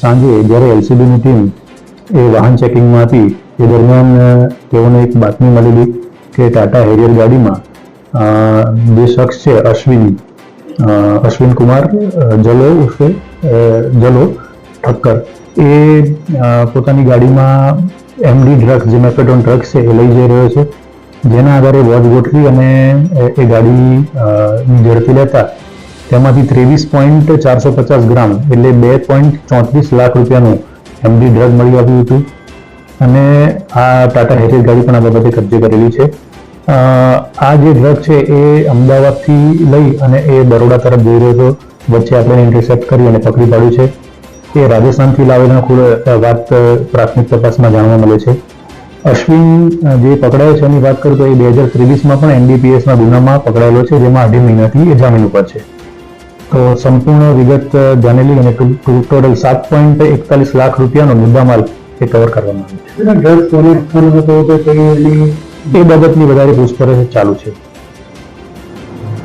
સાંજે જ્યારે એલસીબીની ટીમ એ વાહન ચેકિંગમાં હતી, એ દરમિયાન તેઓને એક બાતમી મળેલી કે ટાટા હેરિયર ગાડીમાં જે શખ્સ છે, અશ્વિન અશ્વિન કુમાર જલો ઉર્ફે જલો ઠક્કર. એ પોતાની ગાડીમાં એમડી ડ્રગ્સ જે મેપેટોન ડ્રગ્સ છે, એ લઈ જઈ રહ્યો છે. જેના આધારે વોચ ગોઠવી અને એ- ગાડી ઝડપી લેતા તેમાંથી ત્રેવીસ પોઈન્ટ ચારસો પચાસ ગ્રામ એટલે બે પોઈન્ટ ચોત્રીસ લાખ રૂપિયાનું એમડી ડ્રગ મળી આવ્યું હતું. અને આ ટાટા હેરિયર ગાડી પણ આ બાબતે કબજે કરેલી છે. આ જે ડ્રગ છે એ અમદાવાદથી લઈ અને એ બરોડા તરફ જઈ રહ્યો હતો. વચ્ચે આપણે ઇન્ટરસેપ્ટ કરી અને પકડી પાડ્યું છે. એ રાજસ્થાનથી લાવેલા કુલ વાત પ્રાથમિક તપાસમાં જાણવા મળે છે. અશ્વિન જે પકડાયો છે એની વાત કરું તો એ બે હજાર ત્રેવીસમાં પણ એનડીપીએસના ગુનામાં પકડાયેલો છે, જેમાં અઢી મહિનાથી એ જામીન ઉપર છે. તો સંપૂર્ણ વિગત ધ્યાને જાણેલી અને ટોટલ સાત પોઈન્ટ એકતાલીસ લાખ રૂપિયાનો મુદ્દામાલ એ કવર કરવામાં આવ્યો છે. એ બાબતની વધારે પૂછપરછ ચાલુ છે.